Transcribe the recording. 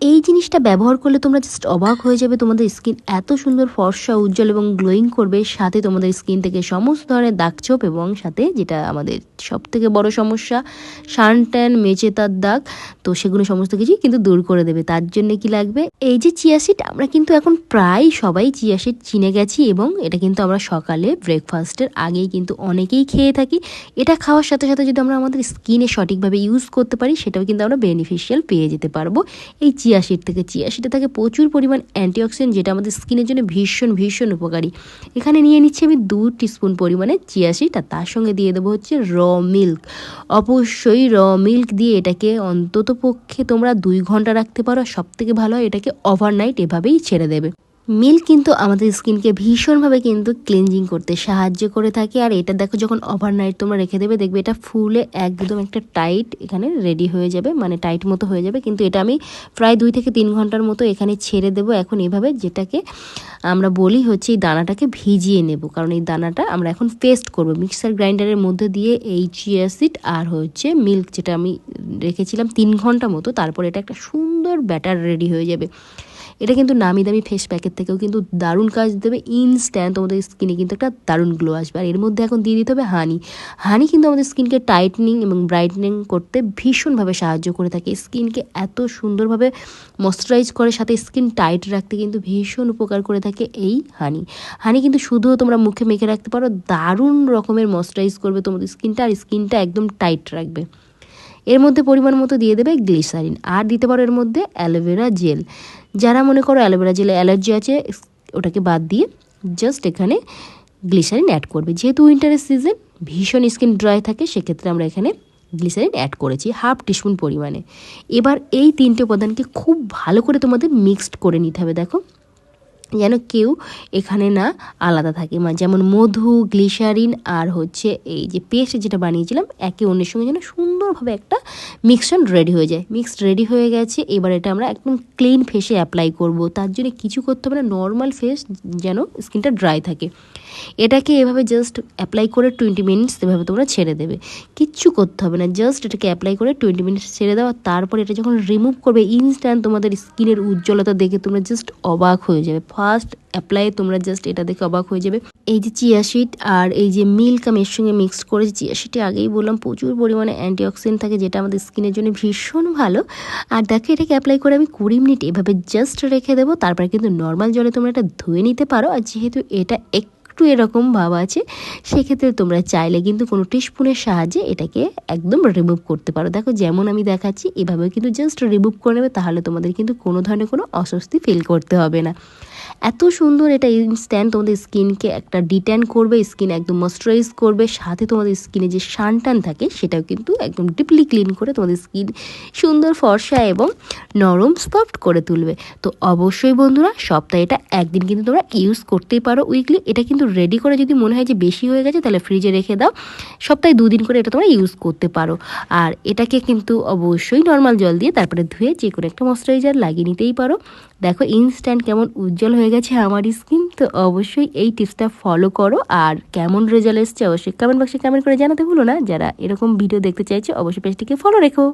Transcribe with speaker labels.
Speaker 1: এই জিনিসটা ব্যবহার করলে তোমরা জাস্ট অবাক হয়ে যাবে, তোমাদের স্কিন এত সুন্দর, ফর্সা, উজ্জ্বল এবং গ্লোয়িং করবে, সাথে তোমাদের স্কিন থেকে সমস্ত ধরনের দাগছোপ এবং সাথে যেটা আমাদের সব থেকে বড় সমস্যা সান ট্যান মেচেতার দাগ, তো সেগুলো সমস্ত কিছুই কিন্তু দূর করে দেবে। তার জন্য কি লাগবে? এই যে চিয়া সিড আমরা কিন্তু এখন প্রায় সবাই চিয়া সিড চিনে গেছি এবং এটা কিন্তু আমরা সকালে ব্রেকফাস্টের আগেই কিন্তু অনেকেই খেয়ে থাকি। এটা খাওয়ার সাথে সাথে যদি আমরা আমাদের স্কিনে সঠিকভাবে ইউজ করতে পারি, সেটাও কিন্তু আমরা বেনিফিশিয়াল পেয়ে যেতে পারব। এই চিয়া সিড থেকে চিয়া সিডে থাকে প্রচুর পরিমাণ অ্যান্টিঅক্সিডেন্ট যেটা আমাদের স্কিনের জন্য ভীষণ ভীষণ উপকারী। এখানে নিয়ে নিচ্ছি আমি দু টিস্পুন পরিমাণে চিয়া সিড আর তার সঙ্গে দিয়ে দেবো হচ্ছে র মিল্ক অবশ্যই র মিল্ক দিয়ে এটাকে অন্তত পক্ষে তোমরা দুই ঘণ্টা রাখতে পারো সব থেকে ভালো হয় এটাকে ওভারনাইট এভাবেই ছেড়ে দেবে। মিল্ক কিন্তু আমাদের স্কিনকে ভীষণভাবে কিন্তু ক্লিনজিং করতে সাহায্য করে থাকে। আর এটা দেখো যখন ওভারনাইট তোমরা রেখে দেবে, দেখবে এটা ফুলে একদম একটা টাইট এখানে রেডি হয়ে যাবে মানে টাইট মতো হয়ে যাবে। কিন্তু এটা আমি প্রায় দুই থেকে তিন ঘণ্টার মতো এখানে ছেড়ে দেবো। এখন এভাবে যেটাকে আমরা বলি হচ্ছে এই দানাটাকে ভিজিয়ে নেব। কারণ এই দানাটা আমরা এখন পেস্ট করব মিক্সার গ্রাইন্ডারের মধ্যে দিয়ে এই চিয়াসিড আর হচ্ছে মিল্ক যেটা আমি রেখেছিলাম তিন ঘণ্টা মতো, তারপর এটা একটা সুন্দর ব্যাটার রেডি হয়ে যাবে। এটা কিন্তু নামি দামি ফেস প্যাকের থেকেও কিন্তু দারুণ কাজ দেবে ইনস্ট্যান্ট তোমাদের স্কিনে কিন্তু একটা দারুণ গ্লো আসবে। আর এর মধ্যে এখন দিয়ে দিতে হবে হানি হানি কিন্তু আমাদের স্কিনকে টাইটনিং এবং ব্রাইটনিং করতে ভীষণভাবে সাহায্য করে থাকে। স্কিনকে এত সুন্দরভাবে ময়শ্চারাইজ করে, সাথে স্কিন টাইট রাখতে কিন্তু ভীষণ উপকার করে থাকে এই হানি হানি কিন্তু শুধুও তোমরা মুখে মেখে রাখতে পারো, দারুণ রকমের ময়শ্চারাইজ করবে তোমাদের স্কিনটা আর স্কিনটা একদম টাইট রাখবে। এর মধ্যে পরিমাণ মতো দিয়ে দেবে গ্লিসারিন। আর দিতে পারো এর মধ্যে অ্যালোভেরা জেল যারা মনে করো অ্যালোভেরা জেলে অ্যালার্জি আছে, ওটাকে বাদ দিয়ে জাস্ট এখানে গ্লিসারিন অ্যাড করবে। যেহেতু উইন্টারের সিজন ভীষণ স্কিন ড্রাই থাকে, সেক্ষেত্রে আমরা এখানে গ্লিসারিন অ্যাড করেছি হাফ টিস্পুন পরিমাণে। এবার এই তিনটে উপাদানকে খুব ভালো করে তোমাদের মিক্সড করে নিতে হবে, দেখো। যেন কেউ এখানে না আলাদা থাকে। মানে যেমন মধু, গ্লিসারিন আর হচ্ছে এই যে পেস্ট যেটা বানিয়েছিলাম, একে অন্যের সঙ্গে যেন সুন্দরভাবে একটা মিক্সচার রেডি হয়ে যায়। মিক্সড রেডি হয়ে গেছে, এবার এটা আমরা একদম ক্লিন ফেসে অ্যাপ্লাই করব। তার জন্য কিছু করতে হবে না নর্মাল ফেস যেন স্কিনটা ড্রাই থাকে। এটাকে এভাবে জাস্ট অ্যাপ্লাই করে টোয়েন্টি মিনিটস এভাবে তোমরা ছেড়ে দেবে। কিচ্ছু করতে হবে না জাস্ট এটাকে অ্যাপ্লাই করে টোয়েন্টি মিনিটস ছেড়ে দাও তারপর এটা যখন রিমুভ করবে ইনস্ট্যান্ট তোমাদের স্কিনের উজ্জ্বলতা দেখে তোমরা জাস্ট অবাক হয়ে যাবে। ফার্স্ট অ্যাপ্লাই, তোমরা জাস্ট এটা দেখে অবাক হয়ে যাবে। এই যে চিয়া শিট আর এই যে মিল্ক আমি এর সঙ্গে মিক্স করেছি, চিয়া শিটে আগেই বললাম প্রচুর পরিমাণে অ্যান্টিঅক্সিডেন্ট থাকে, যেটা আমাদের স্কিনের জন্য ভীষণ ভালো। আর দেখো, এটাকে অ্যাপ্লাই করে আমি কুড়ি মিনিট এভাবে জাস্ট রেখে দেবো, তারপরে কিন্তু নর্মাল জলে তোমরা এটা ধুয়ে নিতে পারো। আর যেহেতু এটা এক একটু এরকম ভাব আছে, সেক্ষেত্রে তোমরা চাইলে কিন্তু কোনো টিস্পুনের সাহায্যে এটাকে একদম রিমুভ করতে পারো। দেখো, যেমন আমি দেখাচ্ছি, এভাবে কিন্তু জাস্ট রিমুভ করে নেবে, তাহলে তোমাদের কিন্তু কোনো ধরনের কোনো অস্বস্তি ফিল করতে হবে না। এত সুন্দর এটা ইনস্ট্যান্ট তোমাদের স্কিনকে একটা ডিট্যান করবে স্কিন একদম ময়শ্চারাইজ করবে, সাথে তোমাদের স্কিনে যে টান থাকে, সেটাও কিন্তু একদম ডিপলি ক্লিন করে তোমাদের স্কিন সুন্দর ফর্সা এবং নরম সফট করে তুলবে। তো অবশ্যই বন্ধুরা, সপ্তাহে এটা একদিন কিন্তু তোমরা ইউজ করতেই পারো উইকলি এটা কিন্তু রেডি করে যদি মনে হয় যে বেশি হয়ে গেছে, তাহলে ফ্রিজে রেখে দাও। সপ্তাহে দুদিন করে এটা তোমরা ইউজ করতে পারো। আর এটাকে কিন্তু অবশ্যই নর্মাল জল দিয়ে তারপরে ধুয়ে যে কোনো একটা ময়শ্চারাইজার লাগিয়ে নিতেই পারো। দেখো ইনস্ট্যান্ট কেমন উজ্জ্বল হয়ে গেছে আমার স্কিন, তো অবশ্যই এই টিপসটা ফলো করো। আর কেমন রেজাল্ট এসছে অবশ্যই কমেন্ট বক্সে কমেন্ট করে জানাতে ভুলো না। যারা এরকম ভিডিও দেখতে চাইছে, অবশ্যই পেজটিকে ফলো রেখো।